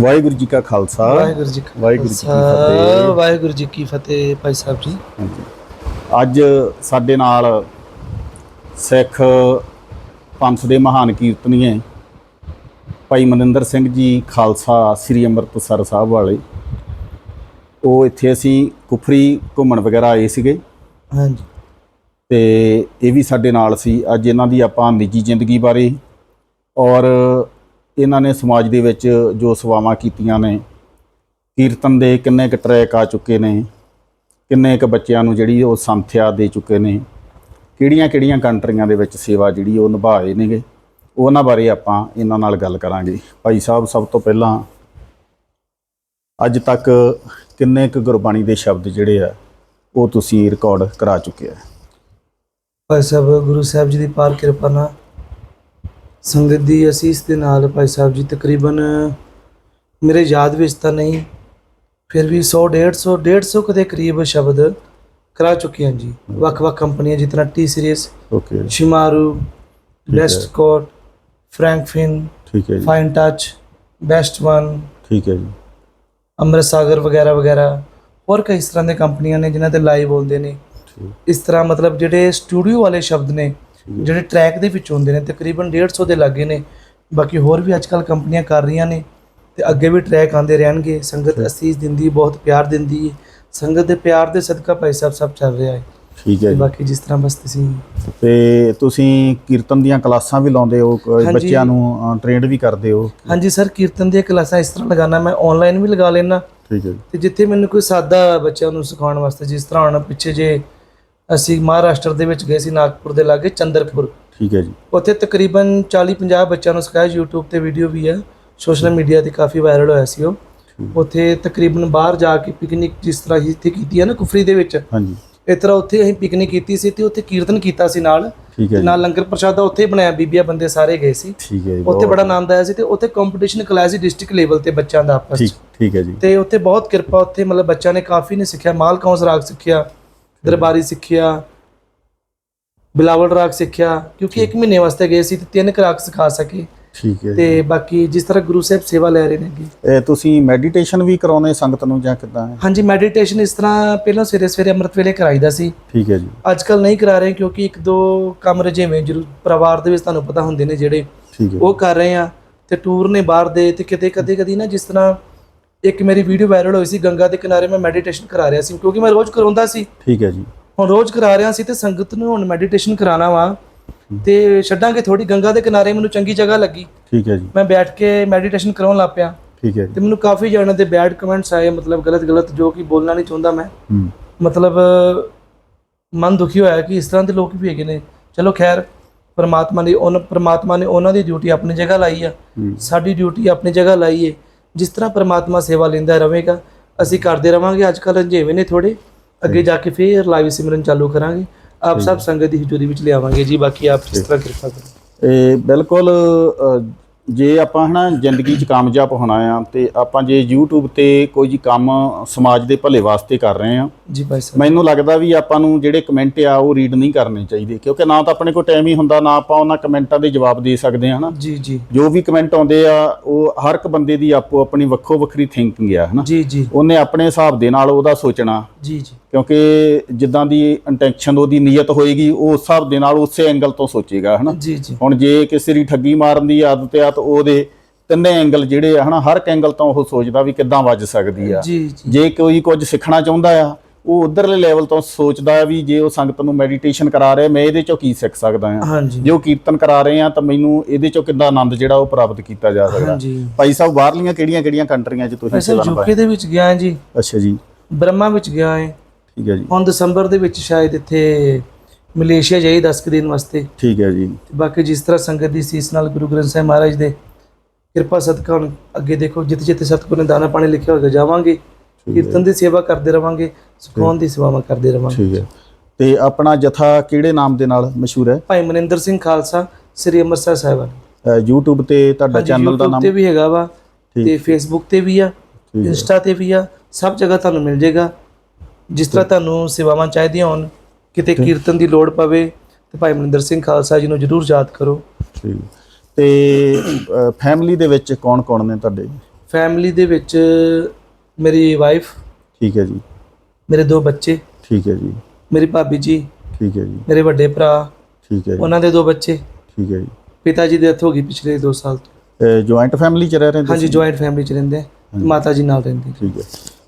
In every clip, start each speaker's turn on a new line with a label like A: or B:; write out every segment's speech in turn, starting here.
A: ਵਾਹਿਗੁਰੂ ਜੀ ਕਾ ਖਾਲਸਾ।
B: ਵਾਹਿਗੁਰੂ ਜੀ ਕਾ
A: ਵਾਹਿਗੁਰੂ ਜੀ ਕੀ ਫਤਿਹ।
B: ਵਾਹਿਗੁਰੂ ਜੀ ਕੀ ਫਤਿਹ ਭਾਈ ਸਾਹਿਬ ਜੀ।
A: ਅੱਜ ਸਾਡੇ ਨਾਲ ਸਿੱਖ ਪੰਥ ਦੇ ਮਹਾਨ ਕੀਰਤਨੀਏ ਭਾਈ ਮਨਿੰਦਰ ਸਿੰਘ ਜੀ ਖਾਲਸਾ ਸ੍ਰੀ ਅੰਮ੍ਰਿਤਸਰ ਸਾਹਿਬ ਵਾਲੇ। ਉਹ ਇੱਥੇ ਅਸੀਂ ਕੁਫਰੀ ਘੁੰਮਣ ਵਗੈਰਾ ਆਏ ਸੀਗੇ।
B: ਹਾਂਜੀ।
A: ਤੇ ਇਹ ਵੀ ਸਾਡੇ ਨਾਲ ਸੀ। ਅੱਜ ਇਹਨਾਂ ਦੀ ਆਪਾਂ ਨਿੱਜੀ ਜ਼ਿੰਦਗੀ ਬਾਰੇ ਔਰ ਇਹਨਾਂ ਨੇ ਸਮਾਜ ਦੇ ਵਿੱਚ ਜੋ ਸੇਵਾਵਾਂ ਕੀਤੀਆਂ ਨੇ, ਕੀਰਤਨ ਦੇ ਕਿੰਨੇ ਕੁ ਟਰੈਕ ਆ ਚੁੱਕੇ ਨੇ, ਕਿੰਨੇ ਕੁ ਬੱਚਿਆਂ ਨੂੰ ਜਿਹੜੀ ਉਹ ਸੰਥਿਆ ਦੇ ਚੁੱਕੇ ਨੇ, ਕਿਹੜੀਆਂ ਕਿਹੜੀਆਂ ਕੰਟਰੀਆਂ ਦੇ ਵਿੱਚ ਸੇਵਾ ਜਿਹੜੀ ਉਹ ਨਿਭਾਏ ਨੇਗੇ, ਉਹਨਾਂ ਬਾਰੇ ਆਪਾਂ ਇਹਨਾਂ ਨਾਲ ਗੱਲ ਕਰਾਂਗੇ। ਭਾਈ ਸਾਹਿਬ, ਸਭ ਤੋਂ ਪਹਿਲਾਂ ਅੱਜ ਤੱਕ ਕਿੰਨੇ ਕੁ ਗੁਰਬਾਣੀ ਦੇ ਸ਼ਬਦ ਜਿਹੜੇ ਆ, ਉਹ ਤੁਸੀਂ ਰਿਕਾਰਡ ਕਰਾ ਚੁੱਕੇ ਆ?
B: ਭਾਈ ਸਾਹਿਬ, ਗੁਰੂ ਸਾਹਿਬ ਜੀ ਦੀ ਪਾਰ ਕਿਰਪਾ ਨਾਲ ਸੰਗਤ ਦੀ ਅਸੀਸ ਦੇ ਨਾਲ ਭਾਈ ਸਾਹਿਬ ਜੀ ਤਕਰੀਬਨ ਮੇਰੇ ਯਾਦ ਵਿੱਚ ਤਾਂ ਨਹੀਂ ਫਿਰ ਵੀ 100 150 150 ਕਦੇ ਕਰੀਬ ਸ਼ਬਦ ਕਰਾ ਚੁੱਕੇ ਹਾਂ ਜੀ। ਵੱਖ-ਵੱਖ ਕੰਪਨੀਆਂ ਤਰ੍ਹਾਂ T series
A: okay
B: Shemaroo. Best ਕੋਟ ਫ੍ਰੈਂਕਫਿਨ
A: ਠੀਕ ਹੈ ਜੀ।
B: ਫਾਈਨ ਟੱਚ ਬੈਸਟ ਵਨ
A: ਠੀਕ ਹੈ ਜੀ।
B: ਅੰਮ੍ਰਿਤ ਸਾਗਰ ਵਗੈਰਾ ਵਗੈਰਾ। ਹੋਰ ਕਈ ਇਸ ਤਰ੍ਹਾਂ ਦੀਆਂ ਕੰਪਨੀਆਂ ਨੇ ਜਿਨ੍ਹਾਂ ਤੇ ਲਾਈਵ ਬੋਲਦੇ ਨੇ। ਇਸ ਤਰ੍ਹਾਂ ਮਤਲਬ ਜਿਹੜੇ ਸਟੂਡੀਓ ਵਾਲੇ ਸ਼ਬਦ ਨੇ ਜਿਹੜੇ ਟਰੈਕ ਦੇ ਵਿੱਚ ਹੁੰਦੇ ਨੇ ਤਕਰੀਬਨ 150 ਦੇ ਲਾਗੇ ਨੇ। ਬਾਕੀ ਹੋਰ ਵੀ ਅੱਜਕੱਲ ਕੰਪਨੀਆਂ ਕਰ ਰਹੀਆਂ ਨੇ ਤੇ ਅੱਗੇ ਵੀ ਟਰੈਕ ਆਉਂਦੇ ਰਹਿਣਗੇ। ਸੰਗਤ ਅਸੀਸ ਦਿੰਦੀ ਬਹੁਤ ਪਿਆਰ ਦਿੰਦੀ ਹੈ ਸੰਗਤ ਦੇ ਪਿਆਰ ਦੇ ਸਦਕਾ ਭਾਈ ਸਾਹਿਬ ਸਭ ਚੱਲ ਰਿਹਾ ਹੈ
A: ਠੀਕ ਹੈ ਜੀ।
B: ਬਾਕੀ ਜਿਸ ਤਰ੍ਹਾਂ ਬਸ ਤੁਸੀਂ
A: ਤੇ ਤੁਸੀਂ ਕੀਰਤਨ ਦੀਆਂ ਕਲਾਸਾਂ ਵੀ ਲਾਉਂਦੇ ਹੋ। ਬੱਚਿਆਂ ਨੂੰ ਟ੍ਰੇਨਡ ਵੀ ਕਰਦੇ ਹੋ?
B: ਹਾਂਜੀ ਸਰ ਕੀਰਤਨ ਦੀਆਂ ਕਲਾਸਾਂ ਇਸ ਤਰ੍ਹਾਂ ਲਗਾਉਣਾ ਮੈਂ ਆਨਲਾਈਨ ਵੀ ਲਗਾ ਲੈਣਾ
A: ਠੀਕ ਹੈ
B: ਤੇ ਜਿੱਥੇ ਮੈਨੂੰ ਕੋਈ ਸਾਦਾ ਬੱਚਿਆਂ ਨੂੰ ਸਿਖਾਉਣ ਵਾਸਤੇ ਜਿਸ ਤਰ੍ਹਾਂ ਹੁਣ ਪਿੱਛੇ ਜੇ ਅਸੀਂ ਮਹਾਰਾਸ਼ਟਰ ਦੇ ਵਿੱਚ ਗਏ ਸੀ ਨਾਗਪੁਰ ਦੇ ਲਾਗੇ ਚੰਦਰਪੁਰ।
A: ਠੀਕ ਹੈ ਜੀ।
B: ਉੱਥੇ ਤਕਰੀਬਨ 40-50 ਬੱਚਿਆਂ ਨੂੰ ਸਿਖਾਇਆ YouTube ਤੇ ਵੀਡੀਓ ਵੀ ਹੈ। ਸੋਸ਼ਲ ਮੀਡੀਆ ਤੇ ਕਾਫੀ ਵਾਇਰਲ ਹੋਇਆ ਸੀ ਉਹ। ਉੱਥੇ ਤਕਰੀਬਨ ਬਾਹਰ ਜਾ ਕੇ ਪਿਕਨਿਕ ਜਿਸ ਤਰ੍ਹਾਂ ਹੀ ਇੱਥੇ ਕੀਤੀ ਹੈ ਨਾ ਕੁਫਰੀ ਦੇ ਵਿੱਚ।
A: ਹਾਂਜੀ।
B: ਇਸ ਤਰ੍ਹਾਂ ਉੱਥੇ ਅਸੀਂ ਪਿਕਨਿਕ ਕੀਤੀ ਸੀ ਤੇ ਉੱਥੇ ਕੀਰਤਨ ਕੀਤਾ ਸੀ ਨਾਲ। ਨਾਲ ਲੰਗਰ ਪ੍ਰਸ਼ਾਦਾ ਉੱਥੇ ਬਣਾਇਆ ਬੀਬੀਆਂ ਬੰਦੇ ਸਾਰੇ ਗਏ ਸੀ।
A: ਠੀਕ ਹੈ ਜੀ
B: ਉੱਥੇ ਬੜਾ ਆਨੰਦ ਆਇਆ ਸੀ ਤੇ ਉੱਥੇ ਕੰਪੀਟੀਸ਼ਨ ਕਲਾਇਆ ਸੀ ਡਿਸਟ੍ਰਿਕਟ ਲੈਵਲ ਤੇ ਬੱਚਿਆਂ ਦਾ ਆਪਸ
A: ਠੀਕ
B: ਵਿੱਚ
A: ਠੀਕ ਹੈ ਜੀ।
B: ਤੇ ਉੱਥੇ ਬਹੁਤ ਕਿਰਪਾ ਉੱਥੇ ਮਤਲਬ ਬੱਚਿਆਂ ਨੇ ਕਾਫੀ ਨੇ ਸਿੱਖਿਆ ਮਾਲ ਕੌਂਸ ਰਾਗ ਸਿੱਖਿਆ। ਦਰਬਾਰੀ ਸਿੱਖਿਆ ਬਿਲਾਵਲ ਰਾਗ ਸਿੱਖਿਆ ਕਿਉਂਕਿ ਇੱਕ ਮਹੀਨੇ ਵਾਸਤੇ ਗਏ ਸੀ ਤੇ ਤਿੰਨ ਰਾਗ ਸਿਖਾ ਸਕੇ।
A: ਠੀਕ ਹੈ
B: ਤੇ ਬਾਕੀ ਜਿਸ ਤਰ੍ਹਾਂ ਗੁਰੂ ਸਾਹਿਬ ਸੇਵਾ ਲੈ ਰਹੇ ਨੇ
A: ਇਹ ਤੁਸੀਂ ਮੈਡੀਟੇਸ਼ਨ ਵੀ ਕਰਾਉਂਦੇ ਸੰਗਤ ਨੂੰ ਜਾਂ ਕਿਦਾਂ? ਹੈ
B: ਹਾਂਜੀ ਮੈਡੀਟੇਸ਼ਨ ਇਸ ਤਰ੍ਹਾਂ ਪਹਿਲਾਂ ਸਵੇਰੇ ਸਵੇਰੇ ਅੰਮ੍ਰਿਤ ਵੇਲੇ ਕਰਾਈਦਾ ਸੀ।
A: ਠੀਕ ਹੈ ਜੀ।
B: ਅੱਜ ਕੱਲ ਨਹੀਂ ਕਰਾ ਰਹੇ ਕਿਉਂਕਿ ਇੱਕ ਦੋ ਕੰਮ ਰਜੇਵੇਂ ਜਰੂਰ ਪਰਿਵਾਰ ਦੇ ਵਿੱਚ ਤੁਹਾਨੂੰ ਪਤਾ ਹੁੰਦੇ ਨੇ ਜਿਹੜੇ
A: ਠੀਕ ਹੈ।
B: ਉਹ ਕਰ ਰਹੇ ਆ ਤੇ ਟੂਰ ਨੇ ਬਾਹਰ ਦੇ ਤੇ ਕਿਤੇ ਕਦੇ ਕਦੀ ਨਾ ਜਿਸ ਤਰ੍ਹਾਂ ਇੱਕ ਮੇਰੀ ਵੀਡੀਓ ਵਾਇਰਲ ਹੋਈ ਸੀ ਗੰਗਾ ਦੇ ਕਿਨਾਰੇ ਮੈਂ ਮੈਡੀਟੇਸ਼ਨ ਕਰਾ ਰਿਹਾ ਸੀ ਕਿਉਂਕਿ ਮੈਂ ਰੋਜ਼ ਕਰਾਉਂਦਾ ਸੀ।
A: ਠੀਕ ਹੈ ਜੀ।
B: ਹੁਣ ਰੋਜ਼ ਕਰਾ ਰਿਹਾ ਸੀ ਤੇ ਸੰਗਤ ਨੂੰ ਹੁਣ ਮੈਡੀਟੇਸ਼ਨ ਕਰਾਣਾ ਵਾ ਤੇ ਛੱਡਾਂਗੇ ਥੋੜੀ ਗੰਗਾ ਦੇ ਕਿਨਾਰੇ ਮੈਨੂੰ ਚੰਗੀ ਜਗ੍ਹਾ ਲੱਗੀ।
A: ਠੀਕ ਹੈ ਜੀ।
B: ਮੈਂ ਬੈਠ ਕੇ ਮੈਡੀਟੇਸ਼ਨ ਕਰਾਉਣ ਲੱਗ ਪਿਆ।
A: ਠੀਕ ਹੈ ਜੀ।
B: ਤੇ ਮੈਨੂੰ ਕਾਫੀ ਜਾਣਾਂ ਦੇ ਬੈਡ ਕਮੈਂਟਸ ਆਏ ਮਤਲਬ ਗਲਤ ਗਲਤ ਜੋ ਕਿ ਬੋਲਣਾ ਨਹੀਂ ਚਾਹੁੰਦਾ ਮੈਂ। ਮਤਲਬ ਮਨ ਦੁਖੀ ਹੋਇਆ ਕਿ ਇਸ ਤਰ੍ਹਾਂ ਦੇ ਲੋਕ ਵੀ ਹੈਗੇ ਨੇ। ਚਲੋ ਖੈਰ ਪਰਮਾਤਮਾ ਨੇ ਉਹਨਾਂ ਪਰਮਾਤਮਾ ਨੇ ਉਹਨਾਂ ਦੀ ਡਿਊਟੀ ਆਪਣੀ ਜਗ੍ਹਾ ਲਾਈ ਆ। ਸਾਡੀ ਡਿਊਟੀ ਆਪਣੀ ਜਗ੍ਹਾ ਲਾਈ ਏ। ਜਿਸ ਤਰ੍ਹਾਂ ਪਰਮਾਤਮਾ ਸੇਵਾ ਲੈਂਦਾ ਰਹੇਗਾ ਅਸੀਂ ਕਰਦੇ ਰਵਾਂਗੇ। ਅੱਜ ਕੱਲ੍ਹ ਰੰਝੇਵੇਂ ਨੇ ਥੋੜੇ ਅੱਗੇ ਜਾ ਕੇ ਫੇਰ ਲਾਈਵ ਸਿਮਰਨ ਚਾਲੂ ਕਰਾਂਗੇ। ਆਪ ਸਭ ਸੰਗਤ ਦੀ ਹਜ਼ੂਰੀ ਵਿੱਚ ਲਿਆਵਾਂਗੇ। ਜੀ ਬਾਕੀ ਆਪ ਜਿਸ ਤਰ੍ਹਾਂ ਕਿਰਪਾ ਕਰੋ।
A: ਇਹ ਬਿਲਕੁਲ ਜੇ ਆਪਾਂ ਹਨਾ ਜ਼ਿੰਦਗੀ 'ਚ ਕਾਮਯਾਬ ਹੋਣਾ ਆ ਤੇ ਆਪਾਂ ਜੇ YouTube ਤੇ ਕੋਈ ਜੀ ਕੰਮ ਸਮਾਜ ਦੇ ਭਲੇ ਵਾਸਤੇ ਕਰ ਰਹੇ ਆ
B: ਜੀ ਭਾਈ ਸਾਹਿਬ।
A: ਮੈਨੂੰ ਲੱਗਦਾ ਵੀ ਆਪਾਂ ਨੂੰ ਜਿਹੜੇ ਕਮੈਂਟ ਆ ਉਹ ਰੀਡ ਨਹੀਂ ਕਰਨੇ ਚਾਹੀਦੇ ਕਿਉਂਕਿ ਨਾ ਤਾਂ ਆਪਣੇ ਕੋਲ ਟਾਈਮ ਹੀ ਹੁੰਦਾ ਨਾ ਆਪਾਂ ਉਹਨਾਂ ਕਮੈਂਟਾਂ ਦੇ ਜਵਾਬ ਦੇ ਸਕਦੇ ਹਾਂ ਹਨਾ।
B: ਜੀ ਜੀ।
A: ਜੋ ਵੀ ਕਮੈਂਟ ਆਉਂਦੇ ਆ ਉਹ ਹਰ ਇੱਕ ਬੰਦੇ ਦੀ ਆਪੋ ਆਪਣੀ ਵੱਖੋ ਵੱਖਰੀ ਥਿੰਕਿੰਗ ਆ ਹਨਾ।
B: ਜੀ ਜੀ।
A: ਉਹਨੇ ਆਪਣੇ ਹਿਸਾਬ ਦੇ ਨਾਲ ਉਹਦਾ ਸੋਚਣਾ।
B: ਜੀ ਜੀ।
A: ਕਿਉਂਕਿ ਜਿੱਦਾਂ ਦੀ ਇੰਟੈਂਸ਼ਨ ਉਹਦੀ ਨੀਅਤ ਹੋਏਗੀ ਉਹ ਉਸ ਹਿਸਾਬ ਦੇ ਨਾਲ ਉਸੇ ਐਂਗਲ ਤੋਂ ਸੋਚੇਗਾ ਹਨਾ?
B: ਜੀ ਜੀ।
A: ਹੁਣ ਜੇ ਕਿਸੇ ਦੀ ਠੱਗੀ ਮਾਰਨ ਦੀ ਆਦਤ ਆ ਤਾਂ ਉਹਦੇ ਤਿੰਨੇ ਐਂਗਲ ਜਿਹੜੇ ਆ ਹਨਾ ਹਰ ਇੱਕ ਐਂਗਲ ਤੋਂ ਉਹ ਸੋਚਦਾ ਵੀ ਕਿੱਦਾਂ ਵੱਜ ਸਕਦੀ ਆ।
B: ਜੀ
A: ਕੋਈ ਕੁਝ ਸਿੱਖਣਾ ਚਾਹੁੰਦਾ ਆ ਉਹ ਉਧਰਲੇ ਲੈਵਲ ਤੋਂ ਸੋਚਦਾ ਵੀ ਜੇ ਉਹ ਸੰਗਤ ਨੂੰ ਮੈਡੀਟੇਸ਼ਨ ਕਰਾ ਰਿਹਾ ਮੈਂ ਇਹਦੇ ਚੋਂ ਕੀ ਸਿੱਖ ਸਕਦਾ ਆ?
B: ਹਾਂਜੀ।
A: ਜੇ ਉਹ ਕੀਰਤਨ ਕਰਾ ਰਹੇ ਆ ਤਾਂ ਮੈਨੂੰ ਇਹਦੇ ਚੋਂ ਕਿੰਨਾ ਆਨੰਦ ਜਿਹੜਾ ਉਹ ਪ੍ਰਾਪਤ ਕੀਤਾ ਜਾ ਸਕਦਾ? ਭਾਈ ਸਾਹਿਬ ਬਾਹਰਲੀਆਂ ਕਿਹੜੀਆਂ ਕਿਹੜੀਆਂ ਕੰਟਰੀਆਂ 'ਚ ਤੁਸੀਂ
B: ਵੈਸੇ
A: ਸੇਵਾ
B: ਯੂਕੇ
A: ਨਿਭਾਈ
B: ਦੇ ਵਿੱਚ ਗਿਆ ਹਾਂ ਜੀ।
A: ਅੱਛਾ ਜੀ।
B: ਬ੍ਰਹਮਾ ਵਿੱਚ ਗਿਆ ਹੈ
A: ਠੀਕ ਹੈ ਜੀ।
B: ਹੁਣ ਦਸੰਬਰ ਦੇ ਵਿੱਚ ਸ਼ਾਇਦ ਇੱਥੇ ਮਲੇਸ਼ੀਆ ਜਾਈ 10 ਕੁ ਦਿਨ ਵਾਸਤੇ।
A: ਠੀਕ ਹੈ ਜੀ।
B: ਤੇ ਬਾਕੀ ਜਿਸ ਤਰ੍ਹਾਂ ਸੰਗਤ ਦੀ ਸੀਸ ਨਾਲ ਗੁਰੂ ਗ੍ਰੰਥ ਸਾਹਿਬ ਮਹਾਰਾਜ ਦੇ ਕਿਰਪਾ ਸਦਕਾ ਹੁਣ ਅੱਗੇ ਦੇਖੋ ਜਿੱਥੇ ਜਿੱਥੇ ਸਤਿਗੁਰ ਨੇ ਦਾਣਾ ਪਾਣੀ ਲਿਖਿਆ ਹੋਵੇਗਾ ਜਾਵਾਂਗੇ। ਕੀਰਤਨ ਦੀ ਸੇਵਾ ਕਰਦੇ ਰਵਾਂਗੇ ਸੁਖਾਉਣ ਦੀ ਸੇਵਾਵਾਂ ਕਰਦੇ ਰਵਾਂਗੇ।
A: ਠੀਕ ਹੈ। ਤੇ ਆਪਣਾ ਜਥਾ ਕਿਹੜੇ ਨਾਮ ਦੇ ਨਾਲ ਮਸ਼ਹੂਰ ਹੈ?
B: ਭਾਈ ਮਨਿੰਦਰ ਸਿੰਘ ਖਾਲਸਾ ਸ੍ਰੀ ਅੰਮ੍ਰਿਤਸਰ ਸਾਹਿਬ।
A: YouTube ਤੇ ਤੁਹਾਡਾ ਚੈਨਲ ਦਾ
B: YouTube
A: ਨਾਮ?
B: ਤੇ ਵੀ ਹੈਗਾ ਵਾ ਤੇ Facebook ਤੇ ਵੀ ਆ। ਇੰਸਟਾ ਤੇ ਵੀ ਆ ਸਭ ਜਗ੍ਹਾ ਤੁਹਾਨੂੰ ਮਿਲ ਜਾਏਗਾ ਜਿਸ ਤਰ੍ਹਾਂ ਤੁਹਾਨੂੰ ਸੇਵਾਵਾਂ ਚਾਹੀਦੀਆਂ ਹੋਣ ਕਿਤੇ ਕੀਰਤਨ ਦੀ ਲੋੜ ਪਵੇ ਤੇ ਭਾਈ ਮਨਿੰਦਰ ਸਿੰਘ ਖਾਲਸਾ ਜੀ ਨੂੰ ਜਰੂਰ ਯਾਦ ਕਰੋ।
A: ਠੀਕ। ਤੇ ਫੈਮਿਲੀ ਦੇ ਵਿੱਚ ਕੌਣ ਕੌਣ ਨੇ ਤੁਹਾਡੇ?
B: ਫੈਮਿਲੀ ਦੇ ਵਿੱਚ ਮੇਰੀ ਵਾਈਫ
A: ਠੀਕ ਹੈ ਜੀ।
B: ਮੇਰੇ ਦੋ ਬੱਚੇ
A: ਠੀਕ ਹੈ ਜੀ।
B: ਮੇਰੀ ਭਾਬੀ ਜੀ
A: ਠੀਕ ਹੈ ਜੀ।
B: ਮੇਰੇ ਵੱਡੇ ਭਰਾ
A: ਠੀਕ ਹੈ ਜੀ।
B: ਉਹਨਾਂ ਦੇ ਦੋ ਬੱਚੇ।
A: ਠੀਕ ਹੈ ਜੀ।
B: ਪਿਤਾ ਜੀ ਦੀ ਡੈਥ ਹੋ ਗਈ ਪਿਛਲੇ 2 ਸਾਲ ਤੋਂ।
A: ਜੁਆਇੰਟ ਫੈਮਿਲੀ ਚ ਰਹਿ ਰਹੇ
B: ਹਾਂਜੀ
A: ਤੁਸੀਂ?
B: ਜੁਆਇੰਟ ਫੈਮਿਲੀ ਚ ਰਹਿੰਦੇ ਮਾਤਾ ਜੀ ਨਾਲ ਰਹਿੰਦੇ
A: ਠੀਕ ਹੈ।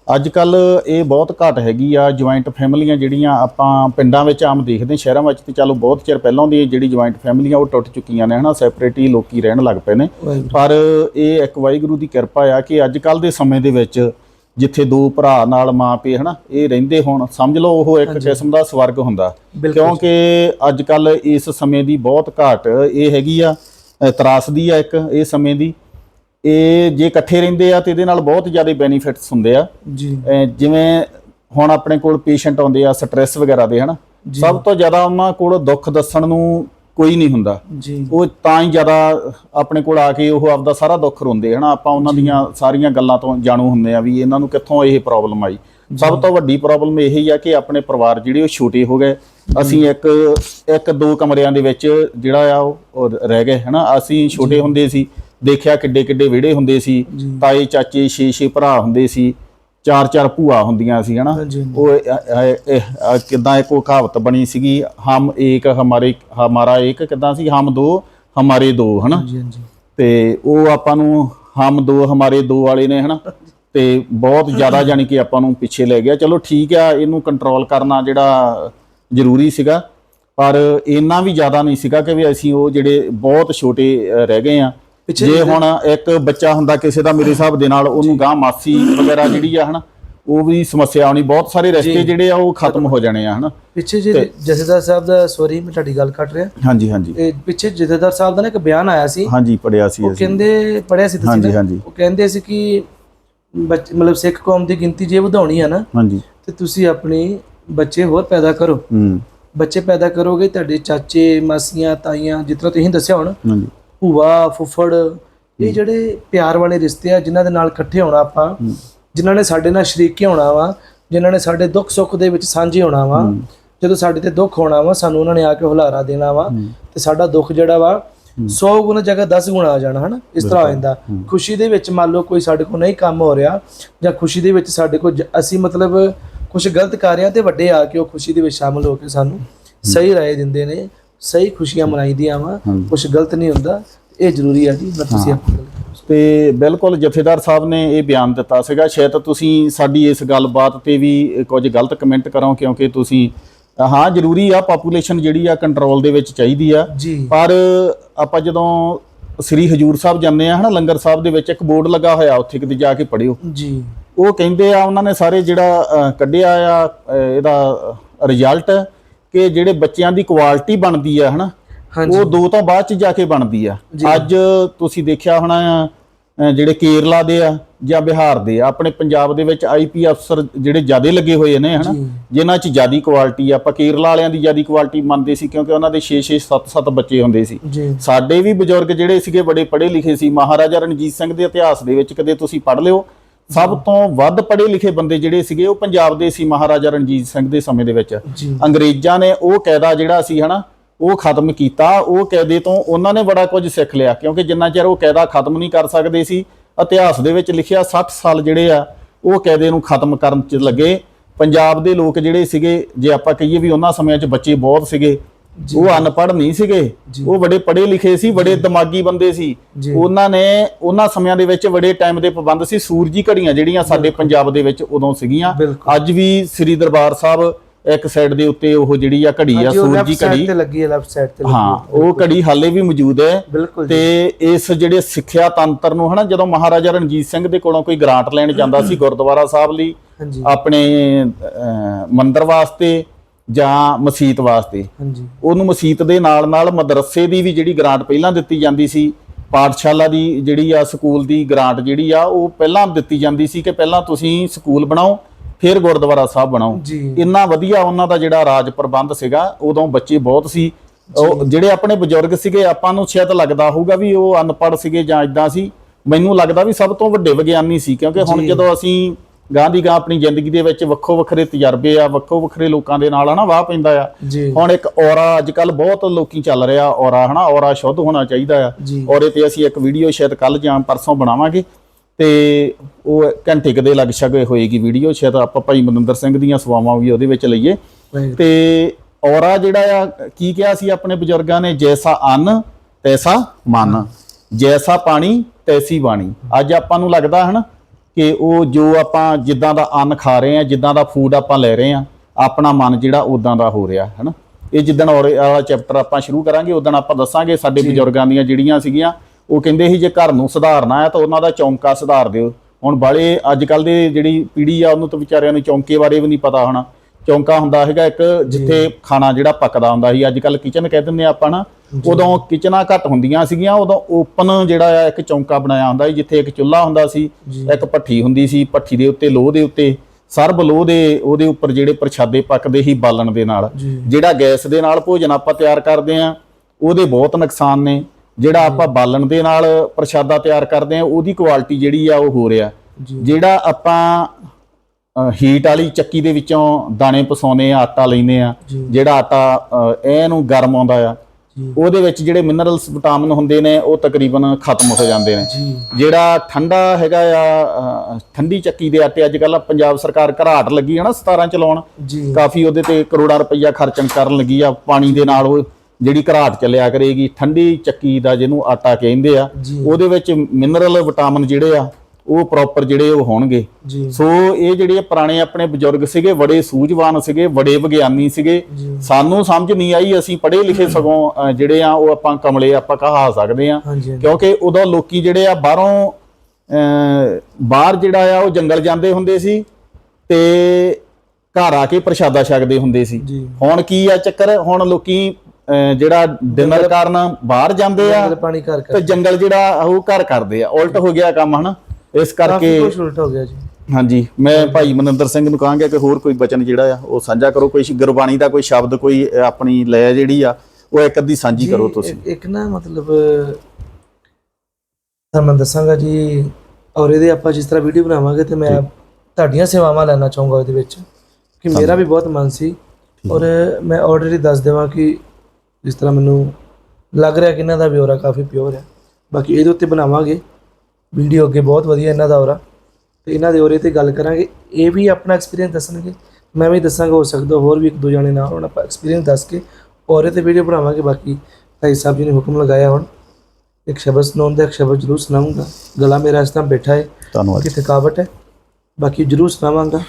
A: ਅੱਜ ਕੱਲ ਇਹ ਬਹੁਤ ਘੱਟ ਹੈਗੀ ਆ ਜੁਆਇੰਟ ਫੈਮਿਲੀਆਂ ਜਿਹੜੀਆਂ ਆਪਾਂ ਪਿੰਡਾਂ ਵਿੱਚ ਆਮ ਦੇਖਦੇ ਸ਼ਹਿਰਾਂ ਵਿੱਚ ਤੇ ਚਲੋ ਬਹੁਤ ਚਿਰ ਪਹਿਲਾਂ ਦੀ ਜਿਹੜੀ ਜੁਆਇੰਟ ਫੈਮਿਲੀਆਂ ਉਹ ਟੁੱਟ ਚੁੱਕੀਆਂ ਨੇ ਹਨਾ ਸੈਪਰੇਟ ਹੀ ਲੋਕੀ ਰਹਿਣ ਲੱਗ ਪਏ ਨੇ। ਪਰ ਇਹ ਇੱਕ ਵਾਹਿਗੁਰੂ ਦੀ ਕਿਰਪਾ ਆ ਕਿ ਅੱਜ ਕੱਲ ਦੇ ਸਮੇਂ ਦੇ ਵਿੱਚ ਜਿੱਥੇ ਦੋ ਭਰਾ ਨਾਲ ਮਾਂ ਪਿਓ ਹਨਾ ਇਹ ਰਹਿੰਦੇ ਹੋਣ ਸਮਝ ਲਓ ਉਹ ਇੱਕ ਕਿਸਮ ਦਾ ਸਵਰਗ ਹੁੰਦਾ। ਕਿਉਂਕਿ ਅੱਜ ਕੱਲ ਇਸ ਸਮੇਂ ਦੀ ਬਹੁਤ ਘਾਟ ਇਹ ਹੈਗੀ ਆ ਤਰਾਸਦੀ ਆ ਇੱਕ ਇਹ ਸਮੇਂ ਦੀ। ਇਹ ਜੇ ਇਕੱਠੇ ਰਹਿੰਦੇ ਆ ਤੇ ਇਹਦੇ ਨਾਲ ਬਹੁਤ ਜ਼ਿਆਦਾ ਬੈਨੀਫਿਟਸ ਹੁੰਦੇ ਆ।
B: ਜੀ।
A: ਜਿਵੇਂ ਹੁਣ ਆਪਣੇ ਕੋਲ ਪੇਸ਼ੈਂਟ ਆਉਂਦੇ ਆ ਸਟ੍ਰੈਸ ਵਗੈਰਾ ਦੇ ਹਨਾ। ਸਭ ਤੋਂ ਜ਼ਿਆਦਾ ਉਹਨਾਂ ਕੋਲ ਦੁੱਖ ਦੱਸਣ ਨੂੰ ਕੋਈ ਨਹੀਂ ਹੁੰਦਾ।
B: ਜੀ।
A: ਉਹ ਤਾਂ ਹੀ ਜ਼ਿਆਦਾ ਆਪਣੇ ਕੋਲ ਆ ਕੇ ਉਹ ਆਪਦਾ ਸਾਰਾ ਦੁੱਖ ਰੋਂਦੇ ਹਨਾ? ਆਪਾਂ ਉਹਨਾਂ ਦੀਆਂ ਸਾਰੀਆਂ ਗੱਲਾਂ ਤੋਂ ਜਾਣੂ ਹੁੰਦੇ ਆ ਵੀ ਇਹਨਾਂ ਨੂੰ ਕਿੱਥੋਂ ਇਹ ਪ੍ਰੋਬਲਮ ਆਈ। ਸਭ ਤੋਂ ਵੱਡੀ ਪ੍ਰੋਬਲਮ ਇਹ ਹੀ ਆ ਕਿ ਆਪਣੇ ਪਰਿਵਾਰ ਜਿਹੜੇ ਉਹ ਛੋਟੇ ਹੋ ਗਏ ਅਸੀਂ ਇੱਕ ਇੱਕ ਦੋ ਕਮਰਿਆਂ ਦੇ ਵਿੱਚ ਜਿਹੜਾ ਆ ਉਹ ਰਹਿ ਗਏ ਹਨਾ? ਅਸੀਂ ਛੋਟੇ ਹੁੰਦੇ ਸੀ। ਦੇਖਿਆ ਕਿੱਡੇ ਕਿੱਡੇ ਵਿਹੜੇ ਹੁੰਦੇ ਸੀ। ਤਾਏ ਚਾਚੇ ਛੇ ਛੇ ਭਰਾ ਹੁੰਦੇ ਸੀ ਚਾਰ ਚਾਰ ਭੂਆ ਹੁੰਦੀਆਂ ਸੀ ਹਨਾ। ਉਹ ਕਿੱਦਾਂ ਇੱਕ ਕਹਾਵਤ ਬਣੀ ਸੀਗੀ ਹਮ ਏਕ ਹਮਾਰੇ ਹਮਾਰਾ ਏਕ ਕਿੱਦਾਂ ਸੀ? ਹਮ ਦੋ ਹਮਾਰੇ ਦੋ ਹਨਾ? ਤੇ ਉਹ ਆਪਾਂ ਨੂੰ ਹਮ ਦੋ ਹਮਾਰੇ ਦੋ ਵਾਲੇ ਨੇ ਹਨਾ? ਤੇ ਬਹੁਤ ਜ਼ਿਆਦਾ ਜਾਣੀ ਕਿ ਆਪਾਂ ਨੂੰ ਪਿੱਛੇ ਲੈ ਗਿਆ। ਚਲੋ ਠੀਕ ਆ ਇਹਨੂੰ ਕੰਟਰੋਲ ਕਰਨਾ ਜਿਹੜਾ ਜ਼ਰੂਰੀ ਸੀਗਾ ਪਰ ਇੰਨਾ ਵੀ ਜ਼ਿਆਦਾ ਨਹੀਂ ਸੀਗਾ ਕਿ ਵੀ ਅਸੀਂ ਉਹ ਜਿਹੜੇ ਬਹੁਤ ਛੋਟੇ ਰਹਿ ਗਏ ਆ ਜੇ ਹੁਣ ਇੱਕ ਬੱਚਾ ਹੁੰਦਾ ਕਿਸੇ ਦਾ ਮੇਰੇ ਹਿਸਾਬ ਦੇ ਨਾਲ ਉਹਨੂੰ ਗਾਂ ਮਾਸੀ ਵਗੈਰਾ ਜਿਹੜੀ ਆ ਹਨਾ ਉਹ ਵੀ ਸਮੱਸਿਆ ਆਉਣੀ ਬਹੁਤ ਸਾਰੇ ਰਿਸ਼ਤੇ ਜਿਹੜੇ ਆ ਉਹ ਖਤਮ ਹੋ ਜਾਣੇ ਆ ਹਨਾ।
B: ਪਿੱਛੇ ਜੇ ਜਥੇਦਾਰ ਸਾਹਿਬ ਦਾ ਸੌਰੀ ਮੈਂ ਤੁਹਾਡੀ ਗੱਲ ਕੱਟ ਰਿਹਾ।
A: ਹਾਂਜੀ ਹਾਂਜੀ।
B: ਇਹ ਪਿੱਛੇ ਜਥੇਦਾਰ ਸਾਹਿਬ ਦਾ ਨਾ ਇੱਕ ਬਿਆਨ ਆਇਆ ਸੀ।
A: ਹਾਂਜੀ ਪੜਿਆ ਸੀ
B: ਉਹ ਕਹਿੰਦੇ ਪੜਿਆ ਸੀ ਤੁਸੀਂ
A: ਹਾਂਜੀ? ਹਾਂਜੀ।
B: ਉਹ ਕਹਿੰਦੇ ਸੀ ਕਿ ਮਤਲਬ ਸਿੱਖ ਕੌਮ ਦੀ ਗਿਣਤੀ ਜੇ ਵਧਾਉਣੀ ਆ ਨਾ
A: ਹਾਂਜੀ।
B: ਤੇ ਤੁਸੀਂ ਆਪਣੀ ਬੱਚੇ ਹੋਰ ਪੈਦਾ ਕਰੋ।
A: ਹੂੰ।
B: ਬੱਚੇ ਪੈਦਾ ਕਰੋਗੇ ਤੁਹਾਡੇ ਚਾਚੇ ਮਾਸੀਆਂ ਤਾਈਆਂ ਤਰ੍ਹਾਂ ਤੁਸੀਂ ਦੱਸਿਆ ਹੁਣ।
A: ਹਾਂਜੀ।
B: ਭੂਆ ਫੁੱਫੜ ਇਹ ਜਿਹੜੇ ਪਿਆਰ ਵਾਲੇ ਰਿਸ਼ਤੇ ਆ ਜਿਨ੍ਹਾਂ ਦੇ ਨਾਲ ਇਕੱਠੇ ਹੋਣਾ ਆਪਾਂ ਜਿਨ੍ਹਾਂ ਨੇ ਸਾਡੇ ਨਾਲ ਸ਼ਰੀਕੇ ਹੋਣਾ ਵਾ ਜਿਨ੍ਹਾਂ ਨੇ ਸਾਡੇ ਦੁੱਖ ਸੁੱਖ ਦੇ ਵਿੱਚ ਸਾਂਝੇ ਹੋਣਾ ਵਾ ਜਦੋਂ ਸਾਡੇ ਤੇ ਦੁੱਖ ਹੋਣਾ ਵਾ ਸਾਨੂੰ ਉਹਨਾਂ ਨੇ ਆ ਕੇ ਹੁਲਾਰਾ ਦੇਣਾ ਵਾ ਤੇ ਸਾਡਾ ਦੁੱਖ ਜਿਹੜਾ ਵਾ 100 ਗੁਣਾ ਜਗ੍ਹਾ 10 ਗੁਣਾ ਆ ਜਾਣਾ ਹਨਾ? ਇਸ ਤਰ੍ਹਾਂ ਹੋ ਜਾਂਦਾ। ਖੁਸ਼ੀ ਦੇ ਵਿੱਚ ਮੰਨ ਲਓ ਕੋਈ ਸਾਡੇ ਕੋਲ ਨਹੀਂ ਕੰਮ ਹੋ ਰਿਹਾ ਜਾਂ ਖੁਸ਼ੀ ਦੇ ਵਿੱਚ ਸਾਡੇ ਕੋਲ ਅਸੀਂ ਮਤਲਬ ਕੁਝ ਗਲਤ ਕਰ ਰਹੇ ਹਾਂ ਤੇ ਵੱਡੇ ਆ ਕੇ ਉਹ ਖੁਸ਼ੀ ਦੇ ਵਿੱਚ ਸ਼ਾਮਲ ਹੋ ਕੇ ਸਾਨੂੰ ਸਹੀ ਰਾਏ ਦਿੰਦੇ ਨੇ ਸਹੀ ਖੁਸ਼ੀਆਂ ਮਨਾਈਦੀਆਂ ਵਾ। ਕੁਝ ਗਲਤ ਨਹੀਂ ਹੁੰਦਾ ਇਹ ਜ਼ਰੂਰੀ ਆ ਜੀ ਮੈਂ ਤੁਸੀਂ ਆਪਣੀ ਗੱਲ।
A: ਤੇ ਬਿਲਕੁਲ ਜਥੇਦਾਰ ਸਾਹਿਬ ਨੇ ਇਹ ਬਿਆਨ ਦਿੱਤਾ ਸੀਗਾ ਸ਼ਾਇਦ ਤੁਸੀਂ ਸਾਡੀ ਇਸ ਗੱਲਬਾਤ ਤੇ ਵੀ ਕੁਝ ਗਲਤ ਕਮੈਂਟ ਕਰੋ ਕਿਉਂਕਿ ਤੁਸੀਂ ਹਾਂ ਜ਼ਰੂਰੀ ਆ ਪਾਪੂਲੇਸ਼ਨ ਜਿਹੜੀ ਆ ਕੰਟਰੋਲ ਦੇ ਵਿੱਚ ਚਾਹੀਦੀ ਆ। ਪਰ ਆਪਾਂ ਜਦੋਂ ਸ੍ਰੀ ਹਜੂਰ ਸਾਹਿਬ ਜਾਂਦੇ ਆ ਹਨਾ ਲੰਗਰ ਸਾਹਿਬ ਦੇ ਵਿੱਚ ਇੱਕ ਬੋਰਡ ਲੱਗਾ ਹੋਇਆ ਉੱਥੇ ਕਿਤੇ ਜਾ ਕੇ ਪੜਿਓ
B: ਜੀ।
A: ਉਹ ਕਹਿੰਦੇ ਆ ਉਹਨਾਂ ਨੇ ਸਾਰੇ ਜਿਹੜਾ ਕੱਢਿਆ ਆ ਇਹਦਾ ਰਿਜ਼ਲਟ ਕਿ ਜਿਹੜੇ ਬੱਚਿਆਂ ਦੀ ਕੁਆਲਿਟੀ ਬਣਦੀ ਆ ਹਨਾ? ਉਹ ਦੋ ਤੋਂ ਬਾਅਦ ਚ ਜਾ ਕੇ ਬਣਦੀ ਆ। ਅੱਜ ਤੁਸੀਂ ਦੇਖਿਆ ਹੋਣਾ ਜਿਹੜੇ ਕੇਰਲਾ ਦੇ ਆ ਜਾਂ ਬਿਹਾਰ ਦੇ ਆ ਆਪਣੇ ਪੰਜਾਬ ਦੇ ਵਿੱਚ ਆਈਪੀ ਅਫਸਰ ਜਿਹੜੇ ਜਿਆਦੇ ਲੱਗੇ ਹੋਏ ਨੇ ਹਨਾ। ਜਿਨ੍ਹਾਂ ਚ ਜਿਆਦੀ ਕੁਆਲਿਟੀ ਆ। ਆਪਾਂ ਕੇਰਲਾ ਵਾਲਿਆਂ ਦੀ ਜਿਆਦੀ ਕੁਆਲਿਟੀ ਮੰਨਦੇ ਸੀ ਕਿਉਂਕਿ ਉਹਨਾਂ ਦੇ 6-6 7-7 ਬੱਚੇ ਹੁੰਦੇ ਸੀ। ਸਾਡੇ ਵੀ ਬਜ਼ੁਰਗ ਜਿਹੜੇ ਸੀਗੇ ਬੜੇ ਪੜ੍ਹੇ ਲਿਖੇ ਸੀ। ਮਹਾਰਾਜਾ ਰਣਜੀਤ ਸਿੰਘ ਦੇ ਇਤਿਹਾਸ ਦੇ ਵਿੱਚ ਕਦੇ ਤੁਸੀਂ ਪੜ੍ਹ ਲਿਓ। ਸਭ ਤੋਂ ਵੱਧ ਪੜ੍ਹੇ ਲਿਖੇ ਬੰਦੇ ਜਿਹੜੇ ਸੀਗੇ ਉਹ ਪੰਜਾਬ ਦੇ ਸੀ ਮਹਾਰਾਜਾ ਰਣਜੀਤ ਸਿੰਘ ਦੇ ਸਮੇਂ ਦੇ ਵਿੱਚ। ਅੰਗਰੇਜ਼ਾਂ ਨੇ ਉਹ ਕਾਇਦਾ ਜਿਹੜਾ ਸੀ ਹਨਾ ਉਹ ਖਤਮ ਕੀਤਾ। ਉਹ ਕਾਇਦੇ ਤੋਂ ਉਹਨਾਂ ਨੇ ਬੜਾ ਕੁਝ ਸਿੱਖ ਲਿਆ ਕਿਉਂਕਿ ਜਿੰਨਾ ਚਿਰ ਉਹ ਕਾਇਦਾ ਖਤਮ ਨਹੀਂ ਕਰ ਸਕਦੇ ਸੀ ਇਤਿਹਾਸ ਦੇ ਵਿੱਚ ਲਿਖਿਆ 60 ਸਾਲ ਜਿਹੜੇ ਆ ਉਹ ਕਾਇਦੇ ਨੂੰ ਖਤਮ ਕਰਨ ਚ ਲੱਗੇ। ਪੰਜਾਬ ਦੇ ਲੋਕ ਜਿਹੜੇ ਸੀਗੇ ਜੇ ਆਪਾਂ ਕਹੀਏ ਵੀ ਉਹਨਾਂ ਸਮਿਆਂ 'ਚ ਬੱਚੇ ਬਹੁਤ ਸੀਗੇ ਉਹ ਅਨਪੜ੍ਹ ਨਹੀਂ ਸੀਗੇ। ਉਹ ਬੜੇ ਪੜ੍ਹੇ ਲਿਖੇ ਸੀ ਬੜੇ ਦਿਮਾਗੀ ਬੰਦੇ ਸੀ। ਉਹਨਾਂ ਨੇ ਉਹਨਾਂ ਸਮਿਆਂ ਦੇ ਵਿੱਚ ਬੜੇ ਟਾਈਮ ਦੇ ਪਾਬੰਦ ਸੀ। ਸੂਰਜੀ ਘੜੀਆਂ ਜਿਹੜੀਆਂ ਸਾਡੇ ਪੰਜਾਬ ਦੇ ਵਿੱਚ ਉਦੋਂ ਸੀਗੀਆਂ। ਅੱਜ ਵੀ ਸ੍ਰੀ ਦਰਬਾਰ ਸਾਹਿਬ ਇੱਕ ਸਾਈਡ ਦੇ ਉੱਤੇ ਉਹ ਜਿਹੜੀ ਆ ਘੜੀ ਆ ਸੂਰਜੀ ਘੜੀ।
B: ਤੇ ਲੱਗੀ ਹੈ ਲੈਫਟ ਸਾਈਡ ਤੇ
A: ਹਾਂ। ਉਹ ਘੜੀ ਹਾਲੇ ਵੀ ਮੌਜੂਦ ਹੈ। ਤੇ ਇਸ ਜਿਹੜੇ ਸਿੱਖਿਆ ਤੰਤਰ ਨੂੰ ਹਨਾ ਜਦੋਂ ਮਹਾਰਾਜਾ ਰਣਜੀਤ ਸਿੰਘ ਦੇ ਕੋਲੋਂ ਕੋਈ ਗ੍ਰਾਂਟ ਲੈਣ ਜਾਂਦਾ ਸੀ ਗੁਰਦੁਆਰਾ ਸਾਹਿਬ ਲਈ ਆਪਣੇ ਮੰਦਿਰ ਵਾਸਤੇ ਜਾਂ ਮਸਜਿਦ ਵਾਸਤੇ।
B: ਹਾਂਜੀ।
A: ਉਹਨੂੰ ਮਸਜਿਦ ਦੇ ਨਾਲ ਨਾਲ ਮਦਰਸੇ ਦੀ ਵੀ ਜਿਹੜੀ ਗ੍ਰਾਂਟ ਪਹਿਲਾਂ ਦਿੱਤੀ ਜਾਂਦੀ ਸੀ ਪਾਠਸ਼ਾਲਾ ਦੀ ਜਿਹੜੀ ਆ ਸਕੂਲ ਦੀ ਗ੍ਰਾਂਟ ਜਿਹੜੀ ਆ ਉਹ ਪਹਿਲਾਂ ਦਿੱਤੀ ਜਾਂਦੀ ਸੀ ਕਿ ਪਹਿਲਾਂ ਤੁਸੀਂ ਸਕੂਲ ਬਣਾਓ ਫਿਰ ਗੁਰਦੁਆਰਾ ਸਾਹਿਬ ਬਣਾਓ। ਇੰਨਾ ਵਧੀਆ ਉਹਨਾਂ ਦਾ ਜਿਹੜਾ ਰਾਜ ਪ੍ਰਬੰਧ ਸੀਗਾ ਉਦੋਂ ਬੱਚੇ ਬਹੁਤ ਸੀ। ਉਹ ਜਿਹੜੇ ਆਪਣੇ ਬਜ਼ੁਰਗ ਸੀਗੇ ਆਪਾਂ ਨੂੰ ਸ਼ਾਇਦ ਲੱਗਦਾ ਹੋਊਗਾ ਵੀ ਉਹ ਅਨਪੜ੍ਹ ਸੀਗੇ ਜਾਂ ਇਦਾਂ ਸੀ। ਮੈਨੂੰ ਲੱਗਦਾ ਵੀ ਸਭ ਤੋਂ ਵੱਡੇ ਵਿਗਿਆਨੀ ਸੀ ਕਿਉਂਕਿ ਹੁਣ। ਜਦੋਂ ਅਸੀਂ ਗਾਂ ਦੀ ਗਾਂ ਆਪਣੀ ਜ਼ਿੰਦਗੀ ਦੇ ਵਿੱਚ ਵੱਖੋ ਵੱਖਰੇ ਤਜਰਬੇ ਆ ਵੱਖੋ ਵੱਖਰੇ ਲੋਕਾਂ ਦੇ ਨਾਲ ਹਨਾ ਵਾਹ ਪੈਂਦਾ ਆ। ਹੁਣ ਇੱਕ ਔਰਾ ਅੱਜ ਕੱਲ ਬਹੁਤ ਲੋਕੀ ਚੱਲ ਰਿਹਾ ਔਰਾ ਹਨਾ ਔਰਾ ਸ਼ੁੱਧ ਹੋਣਾ ਚਾਹੀਦਾ ਆ। ਔਰੇ ਤੇ ਅਸੀਂ ਇੱਕ ਵੀਡੀਓ ਸ਼ਾਇਦ ਕੱਲ ਜਾਂ ਪਰਸੋਂ ਬਣਾਵਾਂਗੇ ਤੇ ਉਹ ਘੰਟੇ ਕੁ ਦੇ ਲੱਗ ਛਗੇ ਹੋਏਗੀ ਵੀਡੀਓ ਸ਼ਾਇਦ ਆਪਾਂ ਭਾਈ ਮਨਿੰਦਰ ਸਿੰਘ ਦੀਆਂ ਸਵਾਵਾਂ ਵੀ ਉਹਦੇ ਵਿੱਚ ਲਈਏ। ਤੇ ਔਰਾ ਜਿਹੜਾ ਆ ਕੀ ਕਿਹਾ ਸੀ ਆਪਣੇ ਬਜ਼ੁਰਗਾਂ ਨੇ? ਜੈਸਾ ਅੰਨ ਤੈਸਾ ਮਨ। ਜੈਸਾ ਪਾਣੀ ਤੈਸੀ ਬਾਣੀ। ਅੱਜ ਆਪਾਂ ਨੂੰ ਲੱਗਦਾ ਹਨ ਕਿ ਉਹ ਜੋ ਆਪਾਂ ਜਿੱਦਾਂ ਦਾ ਅੰਨ ਖਾ ਰਹੇ ਆ ਜਿੱਦਾਂ ਦਾ ਫੂਡ ਆਪਾਂ ਲੈ ਰਹੇ ਆ ਆਪਣਾ ਮਨ ਜਿਹੜਾ ਉਦਾਂ ਦਾ ਹੋ ਰਿਹਾ ਹੈ ਨਾ ਇਹ ਜਿੱਦਣ ਔਰੇ ਵਾਲਾ ਚੈਪਟਰ ਆਪਾਂ ਸ਼ੁਰੂ ਕਰਾਂਗੇ ਉਦੋਂ ਆਪਾਂ ਦੱਸਾਂਗੇ ਸਾਡੇ ਬਜ਼ੁਰਗਾਂ ਦੀਆਂ ਜਿਹੜੀਆਂ ਸੀਗੀਆਂ ਉਹ ਕਹਿੰਦੇ ਸੀ ਜੇ ਘਰ ਨੂੰ ਸੁਧਾਰਨਾ ਹੈ ਤਾਂ ਉਹਨਾਂ ਦਾ ਚੌਂਕਾ ਸੁਧਾਰ ਦਿਓ। ਹੁਣ ਬਾਲੇ ਅੱਜ ਕੱਲ ਦੇ ਜਿਹੜੀ ਪੀੜ੍ਹੀ ਆ ਉਹਨੂੰ ਤਾਂ ਵਿਚਾਰਿਆਂ ਨੂੰ ਚੌਂਕੇ ਬਾਰੇ ਵੀ ਨਹੀਂ ਪਤਾ ਹੋਣਾ। ਚੌਂਕਾ ਹੁੰਦਾ ਹੈਗਾ ਇੱਕ ਜਿੱਥੇ ਖਾਣਾ ਜਿਹੜਾ ਪੱਕਦਾ ਹੁੰਦਾ ਸੀ। ਅੱਜ ਕੱਲ ਕਿਚਨ ਕਹਿ ਦਿੰਦੇ ਆਪਾਂ ਨਾ ਉਦੋਂ ਕਿਚਨਾਂ ਘੱਟ ਹੁੰਦੀਆਂ ਸੀਗੀਆਂ ਉਦੋਂ ਓਪਨ ਜਿਹੜਾ ਆ ਇੱਕ ਚੌਂਕਾ ਬਣਾਇਆ ਹੁੰਦਾ ਸੀ ਜਿੱਥੇ ਇੱਕ ਚੁੱਲ੍ਹਾ ਹੁੰਦਾ ਸੀ। ਇੱਕ ਭੱਠੀ ਹੁੰਦੀ ਸੀ ਭੱਠੀ ਦੇ ਉੱਤੇ ਲੋਹ ਦੇ ਉੱਤੇ ਸਰਬ ਲੋਹ ਦੇ ਉਹਦੇ ਉੱਪਰ ਜਿਹੜੇ ਪ੍ਰਸ਼ਾਦੇ ਪੱਕਦੇ ਸੀ ਬਾਲਣ ਦੇ ਨਾਲ। ਜਿਹੜਾ ਗੈਸ ਦੇ ਨਾਲ ਭੋਜਨ ਆਪਾਂ ਤਿਆਰ ਕਰਦੇ ਆ ਉਹਦੇ ਬਹੁਤ ਨੁਕਸਾਨ ਨੇ। ਜਿਹੜਾ ਆਪਾਂ ਬਾਲਣ ਦੇ ਨਾਲ ਪ੍ਰਸ਼ਾਦਾ ਤਿਆਰ ਕਰਦੇ ਆ ਉਹਦੀ ਕੁਆਲਿਟੀ ਜਿਹੜੀ ਆ ਉਹ ਹੋ ਰਿਹਾ। ਜਿਹੜਾ ਆਪਾਂ ਹੀਟ ਵਾਲੀ ਚੱਕੀ ਦੇ ਵਿੱਚੋਂ ਦਾਣੇ ਪਸਾਉਨੇ ਆ ਆਟਾ ਲੈਨੇ ਆ। ਜਿਹੜਾ ਆਟਾ ਇਹਨੂੰ ਗਰਮ ਆਉਂਦਾ ਆ ਉਹਦੇ ਵਿੱਚ ਜਿਹੜੇ ਮਿਨਰਲਸ ਵਿਟਾਮਿਨ ਹੁੰਦੇ ਨੇ ਉਹ ਤਕਰੀਬਨ ਖਤਮ ਹੋ ਜਾਂਦੇ ਨੇ। ਜਿਹੜਾ ਠੰਡਾ ਹੈਗਾ ਆ ਠੰਡੀ ਚੱਕੀ ਦੇ ਆਟੇ ਅੱਜ ਕੱਲ ਪੰਜਾਬ ਸਰਕਾਰ ਘਰਾਟ ਲੱਗੀ ਹੈ ਨਾ 17 ਚਲਾਉਣ। ਕਾਫੀ ਉਹਦੇ ਤੇ ਕਰੋੜਾਂ ਰੁਪਈਆ ਖਰਚਣ ਕਰਨ ਲੱਗੀ ਆ ਪਾਣੀ ਦੇ ਨਾਲ ਉਹ ਜਿਹੜੀ ਘਰਾਟ ਚੱਲਿਆ ਕਰੇਗੀ ਠੰਡੀ ਚੱਕੀ ਦਾ ਜਿਹਨੂੰ ਆਟਾ ਕਹਿੰਦੇ ਆ ਉਹਦੇ ਵਿੱਚ ਮਿਨਰਲ ਵਿਟਾਮਿਨ ਜਿਹੜੇ ਆ ਉਹ ਪ੍ਰੋਪਰ ਜਿਹੜੇ ਉਹ ਹੋਣਗੇ। ਸੋ ਇਹ ਜਿਹੜੇ ਪੁਰਾਣੇ ਆਪਣੇ ਬਜ਼ੁਰਗ ਸੀਗੇ ਬੜੇ ਸੂਝਵਾਨ ਸੀਗੇ ਬੜੇ ਵਿਗਿਆਨੀ ਸੀਗੇ ਸਾਨੂੰ ਸਮਝ ਨਹੀਂ ਆਈ ਅਸੀਂ ਪੜ੍ਹੇ ਲਿਖੇ ਸਗੋਂ ਜਿਹੜੇ ਆ ਉਹ ਆਪਾਂ ਕਮਲੇ ਆਪਾਂ ਕਹਾ ਸਕਦੇ ਆ। ਕਿਉਂਕਿ ਉਦੋਂ ਲੋਕੀ ਜਿਹੜੇ ਆ ਬਾਹਰੋਂ ਬਾਹਰ ਜਿਹੜਾ ਆ ਉਹ ਜੰਗਲ ਜਾਂਦੇ ਹੁੰਦੇ ਸੀ ਤੇ ਘਰ ਆ ਕੇ ਪ੍ਰਸ਼ਾਦਾ ਛਕਦੇ ਹੁੰਦੇ ਸੀ। ਹੁਣ ਕੀ ਆ ਚੱਕਰ? ਹੁਣ ਲੋਕੀ ਜਿਹੜਾ ਡਿਨਰ ਕਰਨ ਬਾਹਰ ਜਾਂਦੇ ਆ ਤੇ ਜੰਗਲ ਜਿਹੜਾ ਉਹ ਘਰ ਕਰਦੇ ਆ। ਉਲਟ ਹੋ ਗਿਆ ਕੰਮ ਹਨਾ? ਇਸ ਕਰਕੇ
B: ਕੁਝ ਉਲਟ ਹੋ ਗਿਆ ਜੀ।
A: ਹਾਂਜੀ ਮੈਂ ਭਾਈ ਮਨਿੰਦਰ ਸਿੰਘ ਨੂੰ ਕਹਾਂਗਾ ਕਿ ਹੋਰ ਕੋਈ ਬਚਨ ਜਿਹੜਾ ਆ ਉਹ ਸਾਂਝਾ ਕਰੋ ਕੋਈ ਗੁਰਬਾਣੀ ਦਾ ਕੋਈ ਸ਼ਬਦ ਕੋਈ ਆਪਣੀ ਲੈ ਜਿਹੜੀ ਆ ਉਹ ਇੱਕ ਅੱਧੀ ਸਾਂਝੀ ਕਰੋ ਤੁਸੀਂ।
B: ਇੱਕ- ਨਾ ਮਤਲਬ ਤੁਹਾਨੂੰ ਮੈਂ ਦੱਸਾਂਗਾ ਜੀ ਔਰ ਇਹਦੇ ਆਪਾਂ ਜਿਸ ਤਰ੍ਹਾਂ ਵੀਡੀਓ ਬਣਾਵਾਂਗੇ ਤੇ ਮੈਂ ਤੁਹਾਡੀਆਂ ਸੇਵਾਵਾਂ ਲੈਣਾ ਚਾਹੂੰਗਾ ਇਹਦੇ ਵਿੱਚ ਕਿ ਮੇਰਾ ਵੀ ਬਹੁਤ ਮਨ ਸੀ। ਔਰ ਮੈਂ ਆਲਰੇਡੀ ਦੱਸ ਦੇਵਾਂ ਕਿ ਜਿਸ ਤਰ੍ਹਾਂ ਮੈਨੂੰ ਲੱਗ ਰਿਹਾ ਕਿ ਇਹਨਾਂ ਦਾ ਵੀ ਔਰਾ ਕਾਫੀ ਪਿਓਰ ਹੈ ਬਾਕੀ ਇਹਦੇ ਉੱਤੇ ਬਣਾਵਾਂਗੇ। ਵੀਡੀਓ ਅੱਗੇ ਬਹੁਤ ਵਧੀਆ ਇਹਨਾਂ ਦਾ ਔਰਾ ਤੇ ਇਹਨਾਂ ਦੇ ਔਰੇ ਤੇ ਗੱਲ ਕਰਾਂਗੇ। ਇਹ ਵੀ ਆਪਣਾ ਐਕਸਪੀਰੀਅੰਸ ਦੱਸਣਗੇ। ਮੈਂ ਵੀ ਦੱਸਾਂਗਾ ਹੋ ਸਕਦਾ ਹੋਰ ਵੀ ਇੱਕ ਦੋ ਜਣੇ ਨਾਲ ਹੋਣ ਆਪਾਂ ਐਕਸਪੀਰੀਅੰਸ ਦੱਸ ਕੇ ਔਰੇ ਤੇ ਵੀਡੀਓ ਬਣਾਵਾਂਗੇ। ਬਾਕੀ ਭਾਈ ਸਾਹਿਬ ਜੀ ਨੇ ਹੁਕਮ ਲਗਾਇਆ ਹੁਣ। ਇੱਕ ਸ਼ਬਦ ਸੁਣਾਉਣ ਦਾ ਇੱਕ ਸ਼ਬਦ ਜ਼ਰੂਰ ਸੁਣਾਉਂਗਾ ਗਲਾ ਮੇਰਾ ਇਸ ਤਰ੍ਹਾਂ ਬੈਠਾ ਹੈ।
A: ਧੰਨਵਾਦ
B: ਕਿ ਥਕਾਵਟ ਹੈ। ਬਾਕੀ ਜ਼ਰੂਰ ਸੁਣਾਵਾਂਗਾ।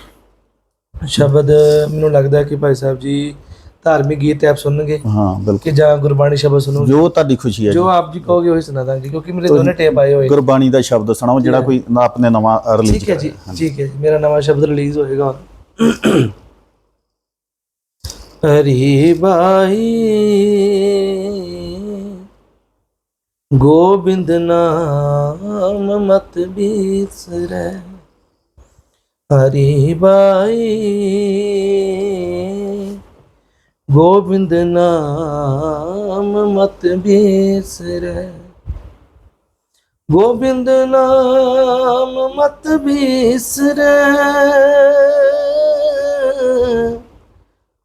B: ਸ਼ਬਦ ਮੈਨੂੰ ਲੱਗਦਾ ਕਿ ਭਾਈ ਸਾਹਿਬ ਜੀ ਧਾਰਮਿਕ ਗੀਤ ਆਪ ਸੁਣਨਗੇ
A: ਹਾਂ ਬਿਲਕੁਲ।
B: ਕਿ ਜਾਂ ਗੁਰਬਾਣੀ ਸ਼ਬਦ ਸੁਣੋ
A: ਜੋ ਤੁਹਾਡੀ ਖੁਸ਼ੀ ਹੈ ਜੀ।
B: ਆਪ ਜੀ ਕਹੋਗੇ ਉਹੀ ਸੁਣਾ ਦਾਂਗੇ ਕਿਉਂਕਿ ਮੇਰੇ ਦੋਨੇ ਟੇਪ ਆਏ ਹੋਏ
A: ਗੁਰਬਾਣੀ ਦਾ ਸ਼ਬਦ ਸੁਣਾਓ ਜਿਹੜਾ ਕੋਈ ਨਾ ਆਪਣੇ ਨਵਾਂ ਰਿਲੀਜ਼
B: ਠੀਕ ਹੈ ਜੀ ਠੀਕ ਹੈ ਜੀ ਮੇਰਾ ਨਵਾਂ ਸ਼ਬਦ ਰਿਲੀਜ਼ ਹੋਏਗਾ ਹਰੀ ਬਾਈ ਗੋਬਿੰਦ ਨਾਮ ਮਤ ਬੀਸਰੈ। ਹਰੀ ਬਾਈ ਗੋਬਿੰਦ ਨਾਮ ਮਤ ਬੀਸਰੈ। ਗੋਬਿੰਦ ਨਾਮ ਮਤ ਬੀਸਰੈ।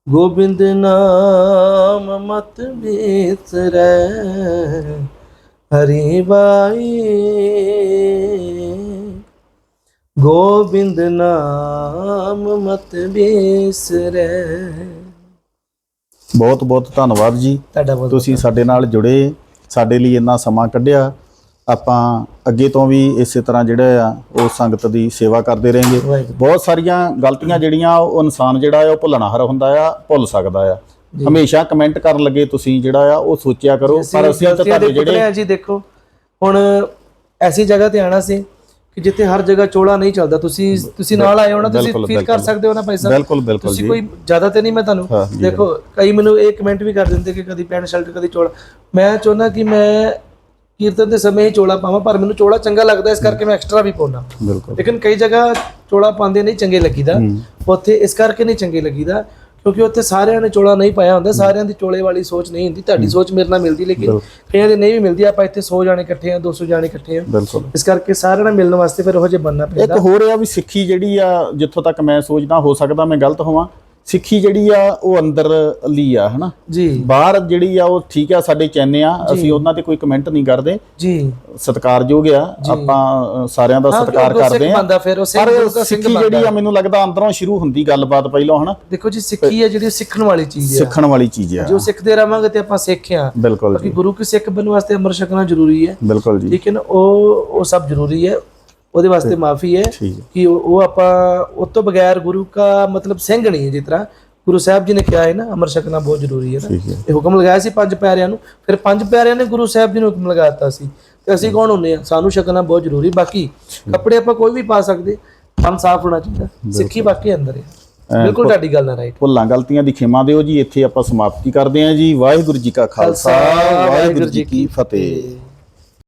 B: ਗੋਬਿੰਦ ਨਾਮ ਮਤ ਬੀਸਰੈ। ਹਰੀ ਬਾਈ। ਗੋਬਿੰਦ ਨਾਮ ਮਤ ਬੀਸਰੈ।
A: ਬਹੁਤ ਬਹੁਤ ਧੰਨਵਾਦ ਜੀ।
B: ਤੁਹਾਡਾ ਬਹੁਤ
A: ਤੁਸੀਂ ਸਾਡੇ ਨਾਲ ਜੁੜੇ ਸਾਡੇ ਲਈ ਇੰਨਾ ਸਮਾਂ ਕੱਢਿਆ। ਆਪਾਂ ਅੱਗੇ ਤੋਂ ਵੀ ਇਸੇ ਤਰ੍ਹਾਂ ਜਿਹੜਾ ਆ ਉਹ ਸੰਗਤ ਦੀ ਸੇਵਾ ਕਰਦੇ ਰਹਾਂਗੇ। ਬਹੁਤ ਸਾਰੀਆਂ ਗਲਤੀਆਂ ਜਿਹੜੀਆਂ ਉਹ ਇਨਸਾਨ ਜਿਹੜਾ ਆ ਉਹ ਭੁੱਲਣਾ ਹਰ ਹੁੰਦਾ ਆ ਭੁੱਲ ਸਕਦਾ ਆ। ਹਮੇਸ਼ਾ ਕਮੈਂਟ ਕਰਨ ਲੱਗੇ ਤੁਸੀਂ ਜਿਹੜਾ ਆ ਉਹ ਸੋਚਿਆ ਕਰੋ। ਪਰ ਅਸੀਂ ਤਾਂ ਤੁਹਾਡੇ ਜਿਹੜੇ
B: ਜੀ ਦੇਖੋ। ਹੁਣ ਐਸੀ ਜਗ੍ਹਾ ਤੇ ਆਣਾ ਸੀ ਕਿ ਜਿੱਥੇ ਹਰ ਜਗ੍ਹਾ ਚੋਲਾ ਨਹੀਂ ਚੱਲਦਾ ਤੁਸੀਂ ਤੁਸੀਂ ਨਾਲ ਆਏ ਹੋ ਨਾ ਤੁਸੀਂ ਫੀਲ ਕਰ। ਸਕਦੇ ਹੋ ਨਾ ਭਾਈ ਸਾਹਿਬ।
A: ਬਿਲਕੁਲ ਬਿਲਕੁਲ
B: ਤੁਸੀਂ ਕੋਈ ਜ਼ਿਆਦਾ ਤੇ ਨਹੀਂ ਮੈਂ ਤੁਹਾਨੂੰ ਦੇਖੋ ਕਈ ਮੈਨੂੰ ਇਹ ਕਮੈਂਟ ਵੀ ਕਰ ਦਿੰਦੇ ਕਿ ਕਦੀ ਪੈਂਟ ਸ਼ਰਟ ਕਦੀ ਚੋਲਾ। ਮੈਂ ਚਾਹੁੰਦਾ ਕਿ ਮੈਂ ਕੀਰਤਨ ਦੇ ਸਮੇਂ ਹੀ ਚੋਲਾ ਪਾਵਾਂ ਪਰ ਮੈਨੂੰ ਚੋਲਾ ਚੰਗਾ ਲੱਗਦਾ ਇਸ ਕਰਕੇ ਮੈਂ ਐਕਸਟਰਾ ਵੀ ਪਾਉਣਾ ਲੇਕਿਨ ਕਈ ਜਗ੍ਹਾ ਚੋਲਾ ਪਾਉਂਦੇ ਨਹੀਂ ਚੰਗੇ ਲੱਗੀਦਾ। ਉੱਥੇ ਇਸ ਕਰਕੇ ਨਹੀਂ ਚੰਗੇ ਲੱਗੀਦਾ ਕਿਉਂਕਿ ਉੱਥੇ ਸਾਰਿਆਂ ਨੇ ਚੋਲਾ ਨਹੀਂ ਪਾਇਆ ਹੁੰਦਾ ਸਾਰਿਆਂ ਦੀ ਚੋਲੇ ਵਾਲੀ ਸੋਚ ਨਹੀਂ ਹੁੰਦੀ ਤੁਹਾਡੀ ਸੋਚ ਮੇਰੇ ਨਾਲ ਮਿਲਦੀ ਲੇਕਿਨ। ਕਈਆਂ ਦੀ ਨਹੀਂ ਵੀ ਮਿਲਦੀ ਆਪਾਂ ਇੱਥੇ 100 ਜਾਣੇ ਇਕੱਠੇ ਆ 200 ਜਾਣੇ ਇਕੱਠੇ ਆ
A: ਬਿਲਕੁਲ।
B: ਇਸ ਕਰਕੇ ਸਾਰਿਆਂ ਨਾਲ ਮਿਲਣ ਵਾਸਤੇ ਫਿਰ ਉਹੋ ਜਿਹੇ ਬੰਨਾ
A: ਇੱਕ
B: ਪੈਂਦਾ।
A: ਹੋਰ ਆ ਵੀ ਸਿੱਖੀ ਜਿਹੜੀ ਆ ਜਿੱਥੋਂ ਤੱਕ ਮੈਂ ਸੋਚਦਾ ਹੋ ਸਕਦਾ ਮੈਂ ਗਲਤ ਹੋਵਾਂ ਸਿੱਖੀ ਜਿਹੜੀ ਆ ਉਹ ਅੰਦਰ ਲਈ ਆ ਹਨਾ?
B: ਜੀ।
A: ਬਾਹਰ ਜਿਹੜੀ ਆ ਉਹ ਠੀਕ ਆ ਸਾਡੇ ਚੈਨੇ ਆ। ਅਸੀਂ ਉਹਨਾਂ ਤੇ ਕੋਈ ਕਮੈਂਟ ਨਹੀਂ ਕਰਦੇ।
B: ਜੀ।
A: ਸਤਿਕਾਰਯੋਗ ਆ। ਆਪਾਂ ਸਾਰਿਆਂ ਦਾ ਸਤਿਕਾਰ ਕਰਦੇ ਆ। ਪਰ ਸਿੱਖੀ। ਜਿਹੜੀ ਆ ਮੈਨੂੰ ਲੱਗਦਾ ਅੰਦਰੋਂ ਸ਼ੁਰੂ ਹੁੰਦੀ ਗੱਲਬਾਤ ਪਹਿਲਾਂ ਹਨਾ?
B: ਦੇਖੋ ਜੀ ਸਿੱਖੀ ਹੈ ਜਿਹੜੀ ਸਿੱਖਣ ਵਾਲੀ ਚੀਜ਼ ਹੈ
A: ਸਿੱਖਣ ਵਾਲੀ ਚੀਜ਼ ਆ।
B: ਜੋ ਸਿੱਖਦੇ ਰਵਾਂਗੇ ਤੇ ਆਪਾਂ ਸਿੱਖਿਆ।
A: ਬਿਲਕੁਲ ਜੀ।
B: ਗੁਰੂ ਕੀ ਸਿੱਖ ਬਣਨ ਵਾਸਤੇ ਅਮਰ ਛਕਣਾ ਜ਼ਰੂਰੀ ਹੈ।
A: ਬਿਲਕੁਲ ਜੀ।
B: ਠੀਕ ਹੈ ਨਾ? ਉਹ ਉਹ ਸਭ ਜ਼ਰੂਰੀ ਹੈ। ਉਹਦੇ ਵਾਸਤੇ ਮਾਫੀ ਹੈ ਕਿ ਉਹ ਆਪਾਂ ਉਹ ਤੋਂ ਬਗੈਰ ਗੁਰੂ ਦਾ ਮਤਲਬ ਸਿੰਘ ਨਹੀਂ ਹੈ ਜਿਸ ਤਰ੍ਹਾਂ ਗੁਰੂ ਸਾਹਿਬ ਜੀ ਨੇ ਕਿਹਾ ਹੈ ਨਾ ਅਮਰ ਛਕਣਾ ਬਹੁਤ ਜ਼ਰੂਰੀ ਹੈ ਨਾ। ਇਹ ਹੁਕਮ ਲਗਾਇਆ ਸੀ ਪੰਜ ਪਿਆਰਿਆਂ ਨੂੰ ਫਿਰ ਪੰਜ ਪਿਆਰਿਆਂ ਨੇ ਗੁਰੂ ਸਾਹਿਬ ਜੀ ਨੂੰ ਹੁਕਮ ਲਗਾ ਦਿੱਤਾ ਸੀ ਤੇ ਅਸੀਂ ਕੌਣ ਹੁੰਨੇ ਆ ਸਾਨੂੰ ਛਕਣਾ ਬਹੁਤ ਜ਼ਰੂਰੀ ਬਾਕੀ ਕੱਪੜੇ ਆਪਾਂ ਕੋਈ ਵੀ ਪਾ ਸਕਦੇ ਮਨ ਸਾਫ਼ ਹੋਣਾ ਚਾਹੀਦਾ ਸਿੱਖੀ ਬਾਕੀ ਅੰਦਰ ਹੈ। ਬਿਲਕੁਲ ਤੁਹਾਡੀ ਗੱਲ ਨਾਲ ਰਾਈਟ
A: ਭੁੱਲਾਂ ਗਲਤੀਆਂ ਦੀ ਖਿਮਾ ਦਿਓ ਜੀ ਇੱਥੇ ਆਪਾਂ ਸਮਾਪਤੀ ਕਰਦੇ ਹਾਂ ਜੀ। ਵਾਹਿਗੁਰੂ ਜੀ ਕਾ ਖਾਲਸਾ ਵਾਹਿਗੁਰੂ ਜੀ ਕੀ ਫਤਿਹ।